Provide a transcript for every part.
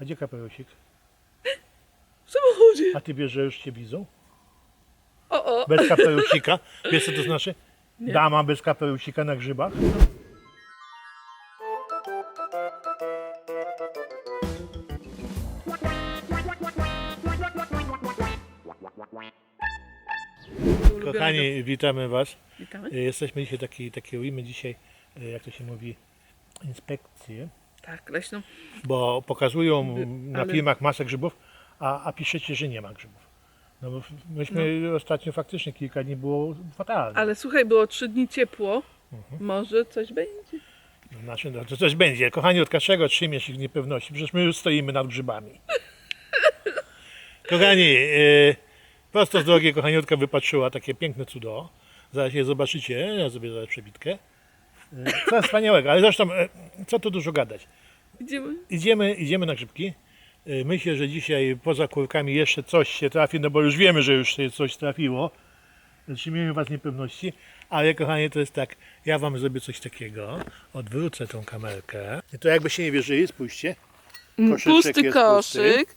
A gdzie kapelusik? W samochodzie. A ty wiesz, że już cię widzą? O, o. Bez kapelusika. Wiesz co to znaczy? Dama bez kapelusika na grzybach. Kochani, witamy Was. Witamy. E, Jesteśmy dzisiaj taki, takie robimy dzisiaj, e, jak to się mówi, inspekcje, Tak, leśną. bo pokazują na ale- filmach masę grzybów, a, a piszecie, że nie ma grzybów. No bo myśmy ostatnio faktycznie kilka dni było fatalnie. Ale słuchaj, było trzy dni ciepło. Może coś będzie. Znaczy, no, to coś będzie. Kochani, od każdego trzymiesz ich niepewności. Przecież my już stoimy nad grzybami. Kochani, e, prosto z drogi kochaniutka wypatrzyła takie piękne cudo. Zaraz je zobaczycie. Ja zrobię zaraz przebitkę. E, Co wspaniałego, ale zresztą, e, co tu dużo gadać. Idziemy? Idziemy, idziemy na grzybki. E, Myślę, że dzisiaj poza kurkami jeszcze coś się trafi, no bo już wiemy, że już się coś trafiło. Zatrzymiemy Was niepewności, ale kochani, to jest tak, ja Wam zrobię coś takiego, odwrócę tą kamerkę. I to jakby się nie wierzyli, spójrzcie. Koszyczek Mm, Pusty jest koszyk.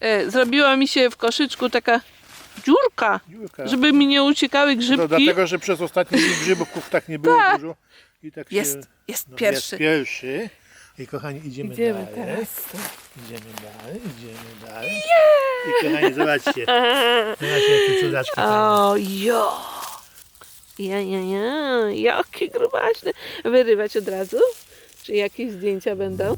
E, zrobiła mi się w koszyczku taka dziurka, Dziurka. żeby mi nie uciekały grzybki. dlatego, że przez ostatnie dni grzybów tak nie było Tak. dużo. I tak Jest, się, jest no, pierwszy. Jest pierwszy. I kochani, idziemy, Idziemy dalej. teraz. Idziemy dalej, idziemy dalej. I kochani, zobaczcie. Zobaczcie, jakie cudaczki O, jo. Ja, ja, ja. Jakie grubaśne. Wyrywać od razu? Czy jakieś zdjęcia będą?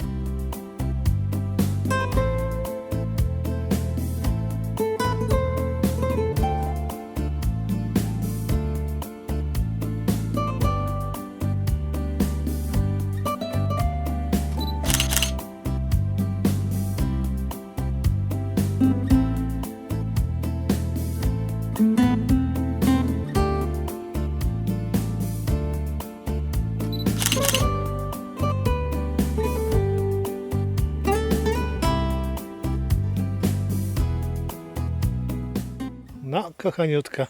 Kochaniutka.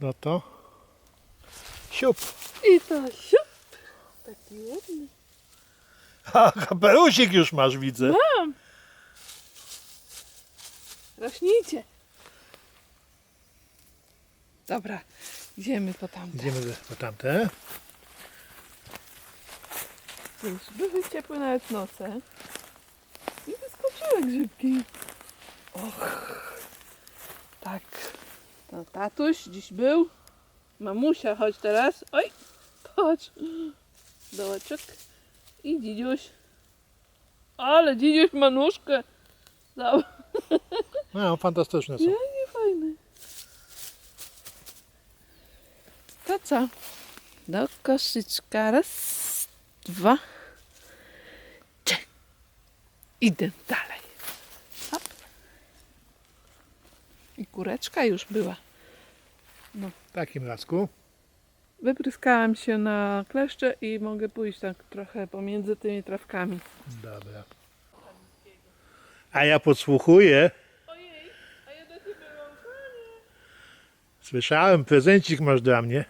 No to. Siup. I to siup. Taki ładny. A, kapelusik już masz, widzę. Mam. Rośnijcie. Dobra, idziemy po tamte. Idziemy po tamte. Już były ciepłe nawet noce. I wyskoczyły grzybki. Och. Tak. To tatuś dziś był. Mamusia, chodź teraz. Oj, chodź. Dołeczek. I dzidziuś. Ale dzidziuś ma nóżkę. No, fantastyczne są. nie fajny. To co? Do koszyczka. Raz, dwa, trzy. Idę dalej. I kureczka już była. W takim razku. Wypryskałam się na kleszcze i mogę pójść tak trochę pomiędzy tymi trawkami. Dobra. A ja podsłuchuję. Ojej, a ja do ciebie mam Słyszałem, prezencik masz dla mnie.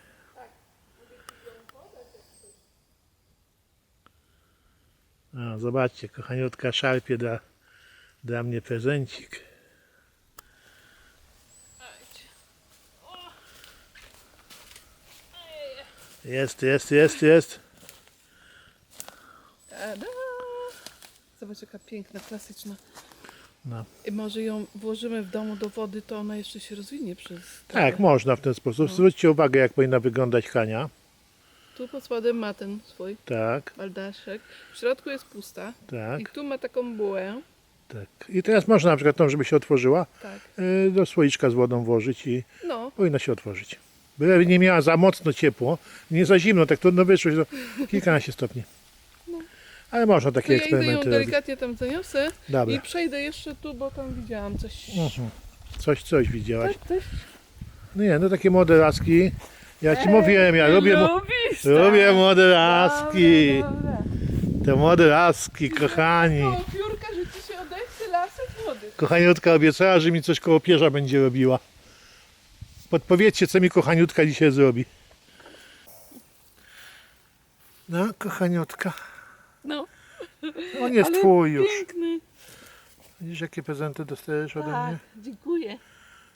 No, zobaczcie, kochaniutka szarpie dla, dla mnie prezencik. Jest, jest, jest, jest. Tada! Zobacz jaka piękna, klasyczna. No. I może ją włożymy w domu do wody, to ona jeszcze się rozwinie przez... Tak, można w ten sposób. Zwróćcie uwagę, jak powinna wyglądać Hania. Tu pod spodem ma ten swój Tak, baldaszek. W środku jest pusta. tak, I tu ma taką bułę. tak. I teraz można na przykład tą, żeby się otworzyła, Tak. y, do słoiczka z wodą włożyć i No, powinna się otworzyć. Byle nie miała za mocno ciepło, nie za zimno, tak trudno wyszło, to kilkanaście stopni. Ale można takie ja idę ją eksperymenty robić. delikatnie tam zaniosę Dobra. i przejdę jeszcze tu, bo tam widziałam coś. Mhm. Coś, coś widziałaś. Tak. No nie, no takie młode laski. Ja ci mówiłem, ja lubię, mo- Lubisz, tak? lubię młode laski. Dobra, dobra. Te młode laski, kochani. Koło piórka, że ci się odechce lasek wody. Kochaniutka obiecała, że mi coś koło pierza będzie robiła. Podpowiedzcie, co mi kochaniutka dzisiaj zrobi. No, kochaniutka. No. On jest Ale twój już. Piękny. Widzisz jakie prezenty dostajesz ode Tak, mnie? dziękuję.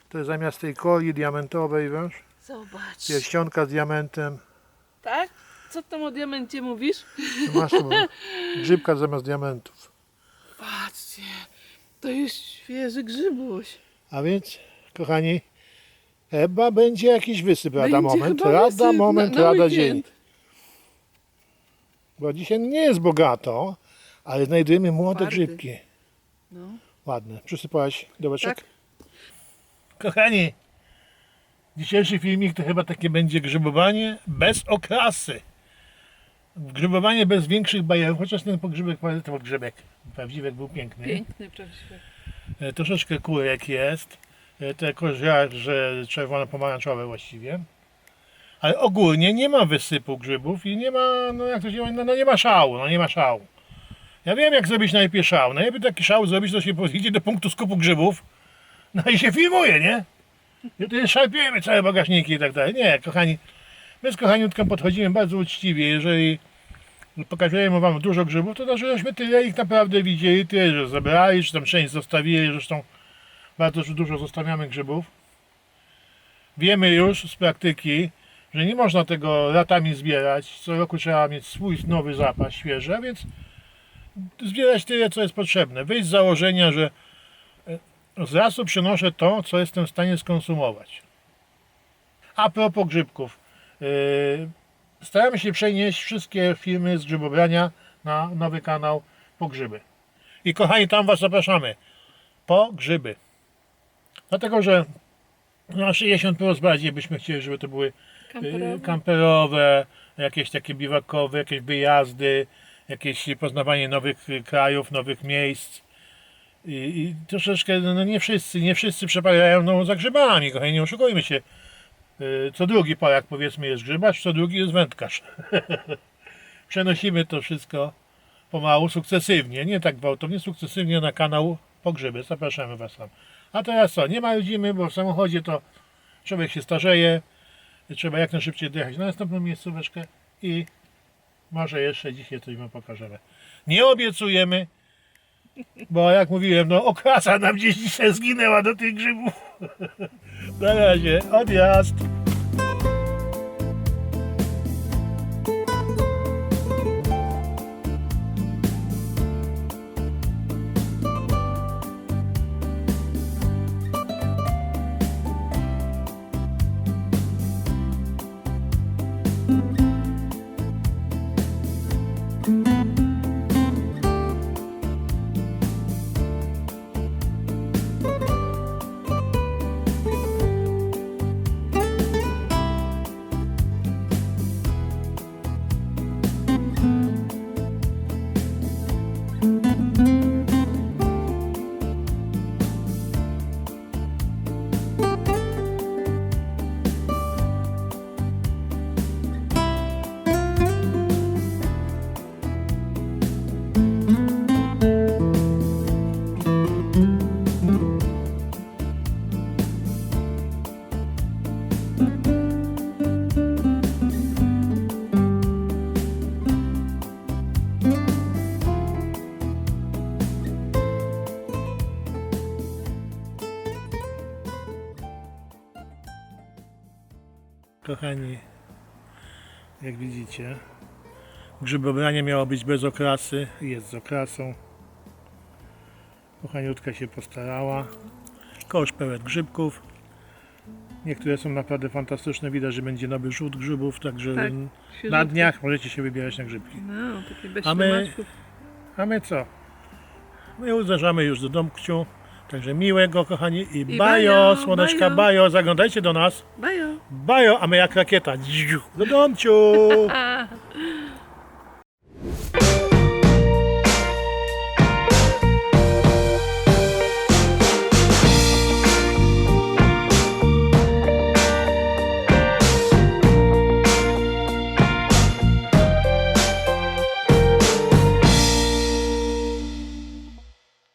To jest zamiast tej koli diamentowej, wiesz? Zobacz. Pierścionka z diamentem. Tak? Co tam o diamencie mówisz? Masz tu grzybka zamiast diamentów. Patrzcie, to jest świeży grzybuś. A więc, kochani, chyba będzie jakiś wysyp lada Będzie moment. chyba Lada wysyp moment, na- na lada weekend. dzień. Bo dzisiaj nie jest bogato, ale znajdujemy młode Twardy. grzybki. No. Ładne. Przysypałaś dołeczek? Tak. Kochani, dzisiejszy filmik to chyba takie będzie grzybowanie bez okrasy. Grzybowanie bez większych bajerów, chociaż ten pogrzebek, to pogrzebek, prawdziwek był piękny. Piękny, prawdziwy. E, Troszeczkę kurek jest. Te koziarze czerwono-pomarańczowe właściwie. Ale ogólnie nie ma wysypu grzybów i nie ma, no jak to się no, no nie ma szału, no nie ma szału. Ja wiem jak zrobić najlepiej szał. Najlepiej taki szał zrobić, to się idzie do punktu skupu grzybów, no i się filmuje, nie? I wtedy szarpiemy całe bagażniki i tak dalej. Nie, kochani, my z kochaniutką podchodzimy bardzo uczciwie. Jeżeli pokazujemy wam dużo grzybów, to znaczy, żeśmy tyle ich naprawdę widzieli, tyle, że zebrali, czy tam część zostawili, zresztą bardzo dużo zostawiamy grzybów. Wiemy już z praktyki, że nie można tego latami zbierać. Co roku trzeba mieć swój nowy zapas świeży, a więc zbierać tyle, co jest potrzebne. Wyjść z założenia, że e, z lasu przynoszę to, co jestem w stanie skonsumować. A propos grzybków. Yy, staramy się przenieść wszystkie filmy z grzybobrania na nowy kanał po grzyby. I kochani, tam Was zapraszamy. Po grzyby. Dlatego, że na 60 plus bardziej byśmy chcieli, żeby to były y, Kamperowy. kamperowe, jakieś takie biwakowe, jakieś wyjazdy, jakieś poznawanie nowych y, krajów, nowych miejsc. I, i troszeczkę, no nie wszyscy, nie wszyscy przepadają no, za grzybami, kochani, nie oszukujmy się. Y, Co drugi Polak powiedzmy jest grzybacz, co drugi jest wędkarz. Przenosimy to wszystko pomału, sukcesywnie, nie tak gwałtownie, sukcesywnie na kanał po grzyby. Zapraszamy Was tam. A teraz co, nie marudzimy, bo w samochodzie to człowiek się starzeje, trzeba jak najszybciej dojechać na następną miejscóweczkę i może jeszcze dzisiaj coś Wam pokażemy. Nie obiecujemy, bo jak mówiłem, no okrasa nam gdzieś dzisiaj zginęła do tych grzybów. Na razie, odjazd. Kochani, jak widzicie, grzybobranie miało być bez okrasy, jest z okrasą. Kochaniutka się postarała. Kosz pełen grzybków. Niektóre są naprawdę fantastyczne, widać, że będzie nowy rzut grzybów, także Tak, na dniach możecie się wybierać na grzybki. No, takie bez A my- ślimaczków. A my co? My uderzamy już do domkciu. Także miłego, kochani, i, I bajo, bajo, słoneczka, bajo. bajo, zaglądajcie do nas. Bajo. Bajo, a my jak rakieta. Do domciu!